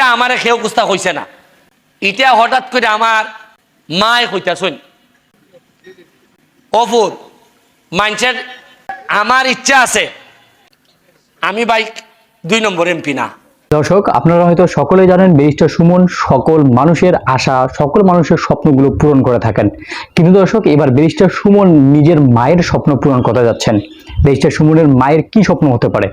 ইটা আমারে খেয়েও কুস্তা কইছে না। ইটা হঠাৎ করে আমার মায় কইতাছুন অপুর মানুষের আমার ইচ্ছা আছে, আমি বাইক দুই নম্বর এমপি না। দর্শক, আপনারা হয়তো সকলেই জানেন ব্যারিস্টার সুমন সকল মানুষের আশা, সকল মানুষের স্বপ্নগুলো পূরণ করে থাকেন। কিন্তু দর্শক, এবার ব্যারিস্টার সুমন নিজের মায়ের স্বপ্ন পূরণ করতে যাচ্ছেন। ব্যারিস্টার সুমনের মায়ের কি স্বপ্ন হতে পারে?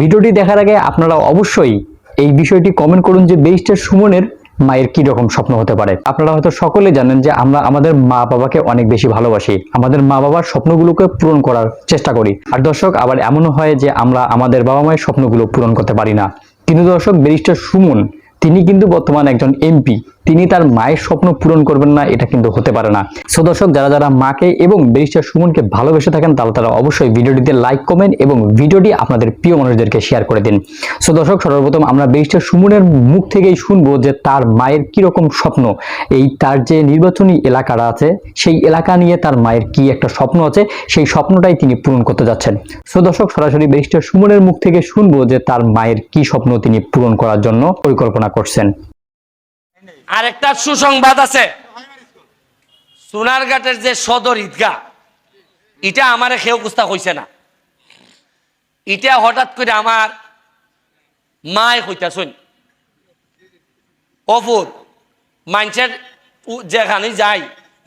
ভিডিওটি দেখার আগে আপনারা অবশ্যই এই বিষয়টি কমেন্ট করুন যে বেইস্টার সুমনের মায়ের কি রকম স্বপ্ন হতে পারে। আপনারা হয়তো সকলে জানেন যে আমরা আমাদের মা বাবাকে অনেক বেশি ভালোবাসি। আমাদের মা বাবার স্বপ্নগুলোকে পূরণ করার চেষ্টা করি। আর দর্শক, আবার এমনও হয় যে আমরা আমাদের বাবা মায়ের স্বপ্নগুলো পূরণ করতে পারি না। কিন্তু দর্শক ব্যারিস্টার সুমন, তিনি কিন্তু বর্তমান একজন এমপি তিনি তার মায়ের স্বপ্ন পূরণ করবেন না, এটা কিন্তু হতে পারে না। সো দর্শক, যারা যারা মাকে এবং ব্যারিস্টার সুমনকে ভালোবেসে থাকেন তাহলে তারা অবশ্যই ভিডিওটিতে লাইক কমেন্ট এবং ভিডিওটি আপনাদের প্রিয় মানুষদেরকে শেয়ার করে দিন। সো দর্শক, সর্বপ্রথম আমরা ব্যারিস্টার সুমনের মুখ থেকেই শুনব যে তার মায়ের কি রকম স্বপ্ন। এই তার যে নির্বাচনী এলাকাটা আছে, সেই এলাকা নিয়ে তার মায়ের কি একটা স্বপ্ন আছে, সেই স্বপ্নটাই তিনি পূরণ করতে যাচ্ছেন। সো দর্শক, সরাসরি ব্যারিস্টার সুমনের মুখ থেকে শুনব যে তার মায়ের কি স্বপ্ন তিনি পূরণ করার জন্য পরিকল্পনা করছেন। আর একটা সুসংবাদ আছে। সোনারঘাটের যে সদর ঈদগাহ, এটা আমারে খেয়েও কুস্তা কইছে না। এটা হঠাৎ করে আমার মায় কইতাছুন অপুর মানুষের যেখানে যাই,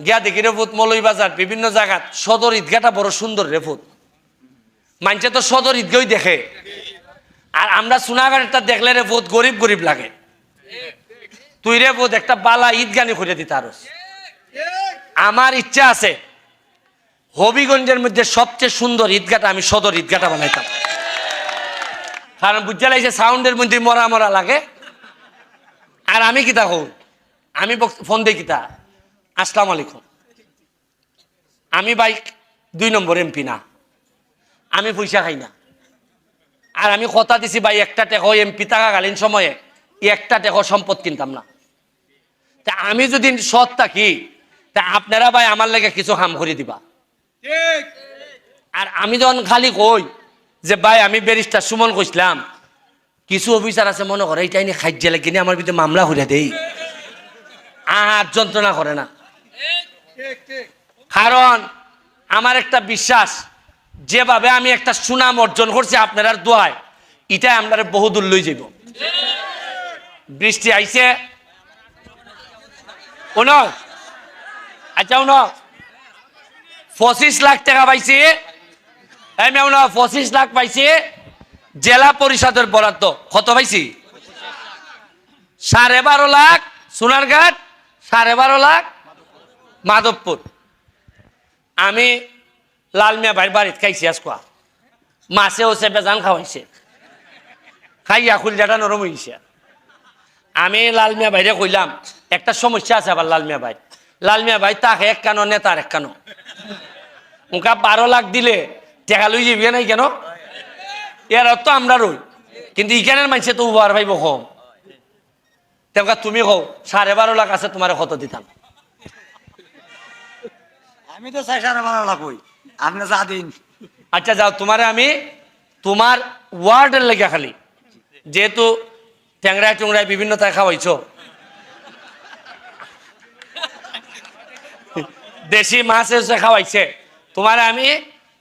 গিয়া দেখি রেফুত মলই বাজার বিভিন্ন জায়গাত সদর ঈদগাহটা বড় সুন্দর রেফুত মানুষে তো সদর ঈদগাহই দেখে। আর আমরা সোনাঘাটটা দেখলে রেফুত গরিব গরিব লাগে। তুই রে বোধ একটা বালা ঈদ গানি খুঁজে দিতে আরও আমার ইচ্ছা আছে, হবিগঞ্জের মধ্যে সবচেয়ে সুন্দর ঈদগাটা আমি সদর ঈদগাটা বানাইতাম। কারণ বুঝতে লাগছে সাউন্ডের মধ্যে মরা মরা লাগে। আর আমি কিতা হই আমি ফোন দিই কিতা? আসসালাম আলাইকুম। আমি বাইক দুই নম্বর এমপি না। আমি পয়সা খাই না। আর আমি কথা দিছি, ভাই, একটা টেকো এমপি থাকাকালীন সময়ে, একটা টেকো সম্পদ কিনতাম না। তা আমি যদি সৎ থাকি তা আপনারা ভাই আমার লাগে কিছু কাম করে দিবা। আর আমি যখন খালি কই যে ভাই আমি ব্যারিস্টার সুমন কইছিলাম কিছু অফিসার আছে মনে করে এইটাই নিয়ে খাইজে লাগে নিয়ে আমার ভিতরে মামলা করে দেই। আর যন্ত্রণা করে না। কারণ আমার একটা বিশ্বাস যেভাবে আমি একটা সুনাম অর্জন করছি আপনার দোয়ায় এটাই আপনারা বহুদূর লই যাব বৃষ্টি আইছে উন আচ্ছা উন পঁচিশ লাখ টাকা পাইছি। পঁচিশ লাখ পাইছি। জেলা পরিষদের বরাদ্দ। কত পাইছি? সাড়ে বারো লাখ সোনারঘাট সাড়ে বারো লাখ মাধবপুর আমি লাল মিয়া ভাইয়ের বাড়িতে খাইছি আজকা মাছে হচ্ছে বেজান খাওয়াইছে। খাইয়া খুলজাটা নরম হয়েছে আমি লাল মিয়া ভাইরে কইলাম একটা সমস্যা আছে আবার লাল মিয়া ভাই লাল মিয়া ভাই তাকে এক কানো নেতার এক কানো? উনকা বারো লাখ দিলে টেকা লই যাবি নাই কেন? এর তো আমরা রই। কিন্তু ইখানের মানুষে তো উবার ভাইব কম। তেমকা তুমি কও সাড়ে বারো লাখ আছে তোমার কত দিতাম? আমি তো চাই সারা বারো লাখ হই। আপনি যা দিন। আচ্ছা যাও তোমারে আমি তোমার ওয়ার্ডের লেগে খালি। যেহেতু ট্যাংরায় টুংরায় বিভিন্ন তাই খাওয়াইছ? দেশি মাছ এসে খাওয়াইছে। তোমার আমি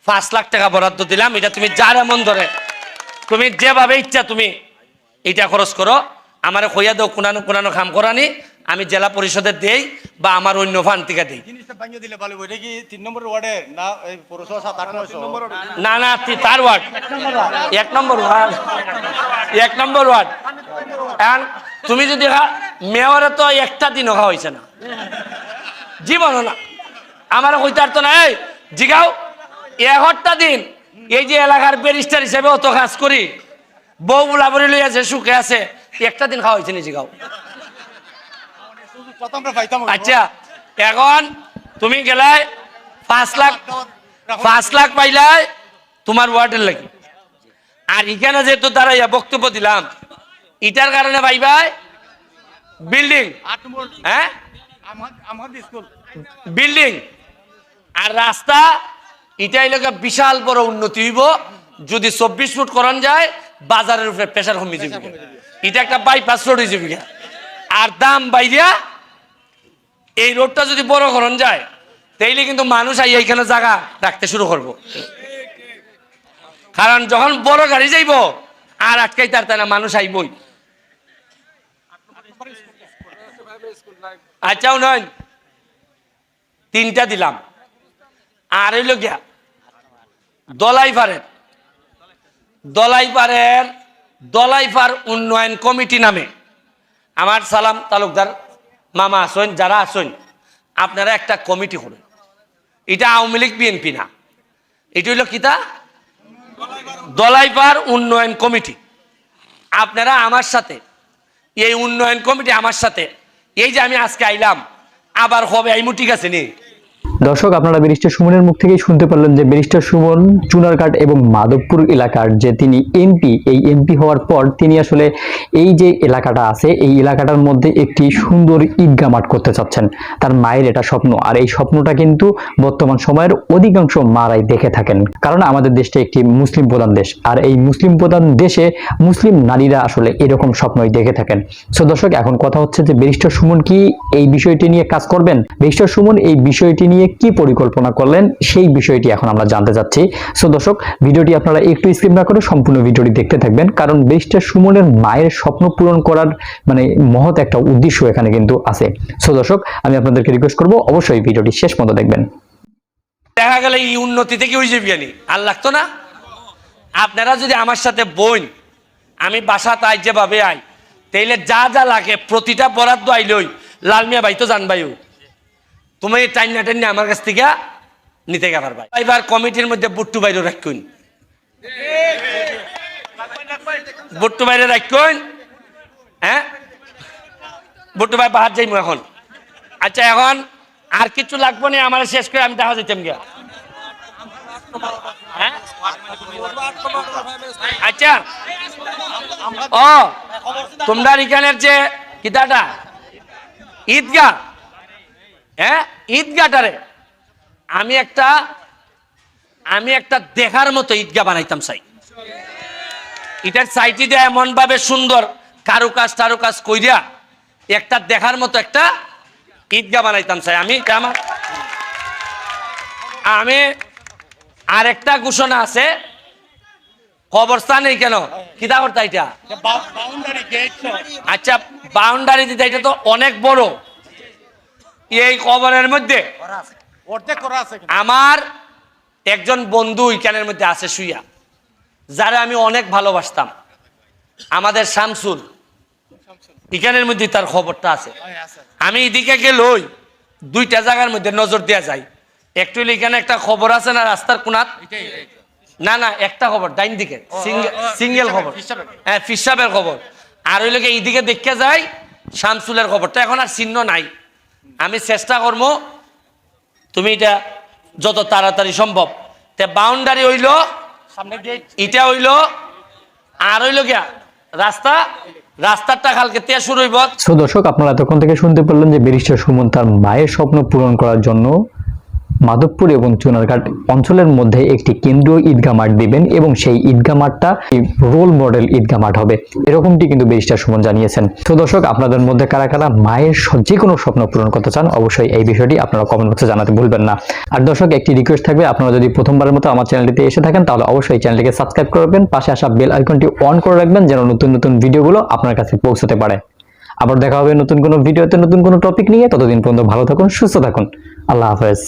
পাঁচ লাখ টাকা বরাদ্দ দিলাম, এটা তুমি যার এমন ধরে। তুমি যেভাবে ইচ্ছা তুমি এটা খরচ করো। আমার কইয়া দাও কোনানো কোনানো খাম করানি। আমি জেলা পরিষদে দেই বা আমার অন্য ফান থেকে দিই না না তার ওয়ার্ড। এক নম্বর ওয়ার্ড। এক নম্বর ওয়ার্ড। তুমি যদি মেয়রে তো একটা দিনও খাওয়া হয়েছে না। জীবন না। আমার কইতার তো না এই জিগাও এগারোটা দিন। এই যে এলাকার ব্যারিস্টার হিসেবে অত কাজ করি। বউ বুলাবুলি লই আছে সুখে আছে একটা দিন খাওয়া হয়েছে নি জিগাও। আচ্ছা এখন তুমি গেলাই পাঁচ লাখ পাঁচ লাখ পাইলাই তোমার ওয়ার্ডের লাগি। আর এখানে যেহেতু তারা ইয়া বক্তব্য দিলাম ইটার কারণে ভাই ভাই বিল্ডিং হ্যাঁ? বিল্ডিং। আর রাস্তা এটাই লোকে বিশাল বড় উন্নতি হইব। যদি চব্বিশ ফুট করান যায় বাজারের উপরে প্রেশার কমে যাবে এটা একটা বাইপাস রোড হয়ে বিঘা। আর দাম বাইরিয়া এই রোডটা যদি বড় করণ যায়, তাইলে কিন্তু মানুষ আই এইখানে জায়গা রাখতে শুরু করব। কারণ যখন বড় গাড়ি যাইব, আর আটকাই তার তাই না মানুষ আইবই। আচ্ছাও নয় তিনটা দিলাম। আর হইল গিয়া দলাইপাড়ের দলাইপাড়ের দলাইপার উন্নয়ন কমিটি নামে। আমার সালাম তালুকদার মামা আসেন, যারা আসেন, আপনারা একটা কমিটি করুন। এটা আওয়ামী লীগ, বিএনপি না। এটা হইল কিতা দলাইপার উন্নয়ন কমিটি। আপনারা আমার সাথে, এই উন্নয়ন কমিটি আমার সাথে, এই যে আমি আজকে আইলাম, আবার হবে আইমু ঠিক আছে নি দর্শক, আপনারা ব্যারিস্টার সুমনের মুখ থেকেই শুনতে পারলেন যে ব্যারিস্টার সুমন, চুনারঘাট এবং মাধবপুর এলাকার যে তিনি এমপি, এই এমপি হওয়ার পর তিনি আসলে এই যে এলাকাটা আছে, এই এলাকাটার মধ্যে একটি সুন্দর ঈদগা মাঠ করতে চাচ্ছেন। তার মায়ের এটা স্বপ্ন। আর এই স্বপ্নটা কিন্তু বর্তমান সময়ের অধিকাংশ মারাই দেখে থাকেন। কারণ আমাদের দেশটা একটি মুসলিম প্রধান দেশ। আর এই মুসলিম প্রধান দেশে মুসলিম নারীরা আসলে এরকম স্বপ্নই দেখে থাকেন। সো দর্শক, এখন কথা হচ্ছে যে ব্যারিস্টার সুমন কি এই বিষয়টি নিয়ে কাজ করবেন? ব্যারিস্টার সুমন এই বিষয়টি নিয়ে কি পরিকল্পনা করলেন সেই বিষয়টি এখন আমরা জানতে চাচ্ছি সো দর্শক, ভিডিওটি আপনারা একটু স্কিপ না করে সম্পূর্ণ ভিডিওটি দেখতে থাকবেন, কারণ ব্যারিস্টার সুমনের মায়ের স্বপ্ন পূরণ করার মানে মহৎ একটা উদ্দেশ্য এখানে কিন্তু আছে। সো দর্শক, আমি আপনাদেরকে রিকোয়েস্ট করব, অবশ্যই ভিডিওটি শেষ পর্যন্ত দেখবেন। দেখা গেল এই উন্নতি থেকে ওই যে বিয়ানি, আর লাগতো না? আপনারা যদি আমার সাথে বইন আমি বাসা তাই যেভাবে আই, তাইলে যা যা লাগে প্রতিটা বরাদ্দ আইলই। লালমিয়া ভাই তো জানবাইও তুমি এই টাইম না টাইম আমার কাছ থেকে নিতে গে পারবা এবার কমিটির মধ্যে বুট্টু বাইরে রাখুন। বুট্টু বাইরে রাখুন। হ্যাঁ? বুট্টু ভাই বাহার যাইমু এখন। আচ্ছা এখন আর কিছু লাগবো না, আমার শেষ করে আমি দেখা যেতাম গিয়া। হ্যাঁ? আচ্ছা। ও, তোমরা এখানের যে কিতাটা ঈদগা হ্যাঁ ঈদগাটারে আমি একটা আমি একটা দেখার মতো ঈদগা বানাইতাম চাই। এটার সাইটি দিয়ে এমন ভাবে সুন্দর কারুকাজ টারুকাজ কইরা একটা দেখার মতো একটা ঈদগা বানাইতাম চাই। আমি আমার আমি আরেকটা ঘোষণা আছে। কবরস্থান নেই কেন? কিতা করতা এটা? আচ্ছা বাউন্ডারি দিতে এটা তো অনেক বড়। এই কবরের মধ্যে? আছে। আছে। আমার একজন বন্ধু ইকানের মধ্যে আছে শুইয়া যারা আমি অনেক ভালোবাসতাম। আমাদের শামসুল ইকানের মধ্যে তার খবরটা আছে। হ্যাঁ, আমি এদিকে গেলই দুইটা জায়গার মধ্যে নজর দেওয়া যায় একটু এখানে একটা খবর আছে না রাস্তার কোনাত? এটাই। না না একটা খবর ডাইন দিকে। সিঙ্গেল খবর। হ্যাঁ ফিসাবের খবর। আর ওই লোকে এইদিকে দেখতে যাই শামসুলের খবরটা। এখন আর চিহ্ন নাই। আমি চেষ্টা করব তুমি এটা যত তাড়াতাড়ি সম্ভব। তে বাউন্ডারি হইল সামনে গেট এটা হইল আর হইল গিয়া রাস্তা রাস্তাটা কালকে তে শুরু হইব। সো দর্শক আপনারা তখন থেকে শুনতে পারলেন যে ব্যারিস্টার সুমন তার মায়ের স্বপ্ন পূরণ করার জন্য মাধবপুর এবং চুনারঘাট অঞ্চলের মধ্যে একটি কেন্দ্রীয় ঈদগা মাঠ দিবেন এবং সেই ঈদগা মাঠটা রোল মডেল ঈদগা মাঠ হবে। এরকমটি কিন্তু ব্যারিস্টার সুমন জানিয়েছেন। তো দর্শক, আপনাদের মধ্যে কারা কারা মায়ের যে কোনো স্বপ্ন পূরণ করতে চান, অবশ্যই এই বিষয়টি আপনারা কমেন্ট বক্সে জানাতে ভুলবেন না। আর দর্শক, একটি রিকোয়েস্ট থাকবে, আপনারা যদি প্রথমবারের মতো আমার চ্যানেলটিতে এসে থাকেন, তাহলে অবশ্যই চ্যানেলটিকে সাবস্ক্রাইব করবেন পাশে আসা বেল আইকনটি অন করে রাখবেন, যেন নতুন নতুন ভিডিওগুলো আপনার কাছে পৌঁছতে পারে। আবার দেখা হবে নতুন কোনো ভিডিওতে নতুন কোনো টপিক নিয়ে। ততদিন পর্যন্ত ভালো থাকুন, সুস্থ থাকুন। আল্লাহ হাফেজ।